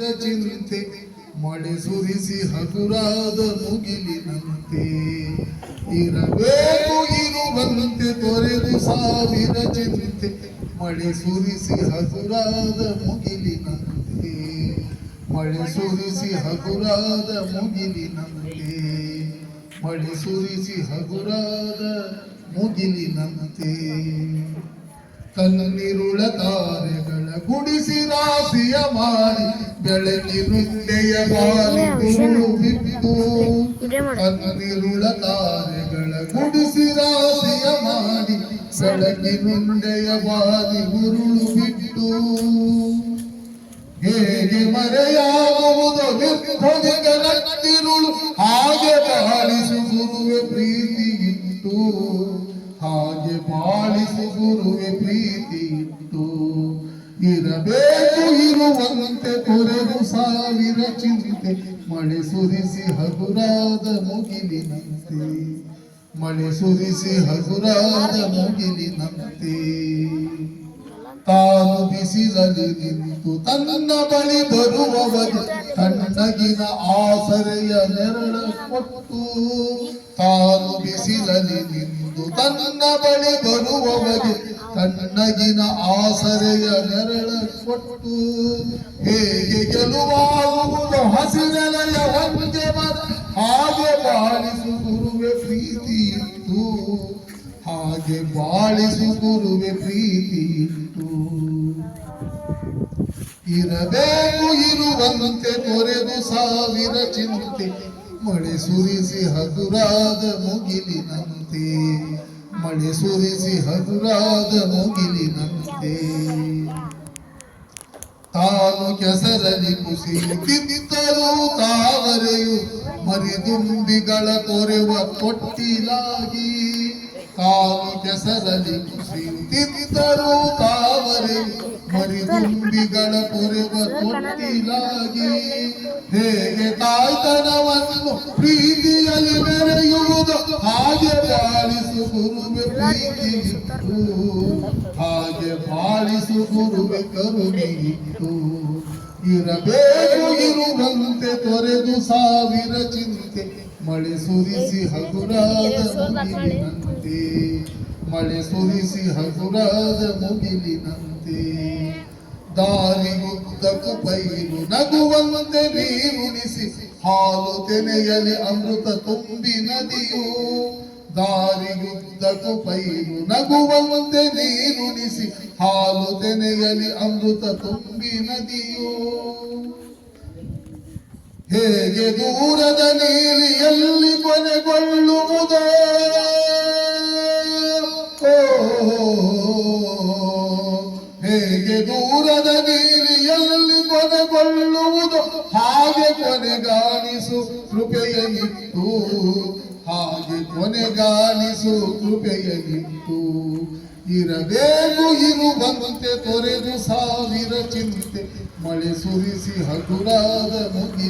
ಚಿಂತೆ ಮಳೆ ಸುರಿಸಿ ಹಗುರಾದ ಮುಗಿಲಿನಂತೆ. ಇರಬೇಕು ಇರುವಂತೆ ತೊರೆದು ಸಾವಿರ ಚಿಂತೆ ಮಳೆ ಸುರಿಸಿ ಹಗುರಾದ ಮುಗಿಲಿನಂತೆ. ಮಳೆ ಸುರಿಸಿ ಹಗುರಾದ ಮುಗಿಲಿನಂತೆ. ಮಳೆ ಸುರಿಸಿ ಹಗುರಾದ ಮುಗಿಲಿನಂತೆ. ಕಣ್ಣಿರುಳ ತಾರೆಗಳ ಗುಡಿಸಿ ರಾಶಿಯ ಮಾಡಿ ಬೆಳಕಿನುಂಡೆಯ ಬಾರಿ ಗುರುಳು ಬಿಟ್ಟು ಕಣ್ಣಿರುಳ ತಾರೆಗಳ ಗುಡಿಸಿ ರಾಶಿಯ ಮಾರಿ ಬೆಳಕಿನುಂಡೆಯ ಬಾರಿ ಗುರುಳು ಬಿಟ್ಟು ಹೇಗೆ ಮರೆಯಾಗುವುದು ನಿರ್ಭೋಜಗಲಟ್ಟಿರುಳು ಹಾಗೆ ಬಾಳಿಸು ಗುರುವೆ ಪ್ರೀತಿ ಇಟ್ಟು ಹಾಗೆ ಬಾಳಿಸು ಗುರುವೆ ಪ್ರೀತಿ ಇರಬೇಕು ಇರುವಂತೆ ತೊರೆದು ಸಾವಿರ ಚಿಂತೆ. ಮಳೆ ಸುರಿಸಿ ಹಗುರಾದ ಮುಗಿಲಿನಂತೆ. ಮಳೆ ಸುರಿಸಿ ಹಗುರಾದ ಮುಗಿಲಿನಂತೆ. ತಾನು ಬಿಸಿಲಲ್ಲಿ ನಿಂತು ತನ್ನ ಬಳಿ ಬರುವವರು ತಣ್ಣಗಿನ ಆಸರೆಯ ನೆರಳ ಕೊಟ್ಟು ತಾನು ಬಿಸಿಲಲ್ಲಿ ನಿಂತು ತನ್ನ ಬಳಿ ಬರುವವಗೆ ತನ್ನಗಿನ ಆಸರೆಯ ನೆರಳ ಕೊಟ್ಟು, ಹೇಗೆ ಗೆಲುವಾಗುವುದು? ಹಸಿರೆಲೆಯ ಮರ ಹಾಗೆ ಬಾಳಿಸು ಗುರುವೆ ಪ್ರೀತಿ ಇತ್ತು ಹಾಗೆ ಬಾಳಿಸು ಗುರುವೆ ಪ್ರೀತಿ ಇತ್ತು ಇರಬೇಕು ಇರುವಂತೆ ತೊರೆದು ಸಾವಿರ ಚಿಂತೆ ಮಳೆ ಸುರಿಸಿ ಹಗುರಾದ ಮುಗಿಲಿನಂತೆ. ಮಳೆ ಸುರಿಸಿ ಹಗುರಾದ ಮುಗಿಲಿನಂತೆ. ತಾನು ಕೆಸರಲ್ಲಿ ಕುಸಿಯುತ್ತಿದ್ದರೂ ತಾವರೆಯು ಮರಿದುಂಬಿಗಳ ತೊರೆವ ತೊಟ್ಟಿಲಾಗಿ ತಾನು ಕೆಸರಲ್ಲಿ ಕುಸಿಯುತ್ತಿದ್ದರೂ ತಾವರೆ, ಮರಿದುಂಬಿಗಳ ತೊರೆವ ತೊಟ್ಟಿಲಾಗಿ ಹೇಗೆ ತಾಯ್ತನವನ್ನು ಪ್ರೀತಿಯಲ್ಲಿ ಮೆರೆಯುವುದು, ಹಾಗೆ ಬಾಳಿಸು ಗುರುವೆ ಪ್ರೀತಿ ಇತ್ತು ಹಾಗೆ ಬಾಳಿಸು ಗುರುವೆ ಕರುಣೆ ಇರಬೇಕು ತೊರೆದು ಸಾವಿರ ಚಿಂತೆ. ಮಳೆ ಸುರಿಸಿ ಹಗುರಾದ ಮುಗಿಲಿನಂತೆ. ಮಳೆ. ಸುರಿಸಿ ಹಗುರಾದ ಮುಗಿಲಿನಂತೆ. ದಾರಿಯುದ್ದಕ್ಕೂ ಪೈರು ನಗುವಂತೆ ನೀರುಣಿಸಿ ಹಾಲು ತೆನೆಯಲಿ ಅಮೃತ ತುಂಬಿ ನದಿಯು. ದಾರಿಗುದ್ದಕ್ಕೂ ಪೈರು ನಗುವಂತೆ ನೀರುಣಿಸಿ ಹಾಲು ತೆನೆಯಲಿ ಅಮೃತ ತುಂಬಿ ನದಿಯು. ಹೇಗೆ ದೂರದ ನೀಲಿಯಲ್ಲಿ ಕೊನೆಗೊಳ್ಳುವುದೋ? ಹೇಗೆ ದೂರದ ನೀಲಿಯಲ್ಲಿ ಕೊನೆಗೊಳ್ಳುವುದು ಹಾಗೆ ಕೊನೆಗಾಣಿಸು ಕೃಪೆಯಲ್ಲಿತ್ತು ಹಾಗೆ ಕೊನೆಗಾಣಿಸು ಕೃಪೆಯಲ್ಲಿತ್ತು ಇರಬೇಕು ಇರುವಂತೆ ತೊರೆದು ಸಾವಿರ ಚಿಂತೆ. ಮಳೆ ಸುರಿಸಿ ಹಗುರಾದ ಮಳೆ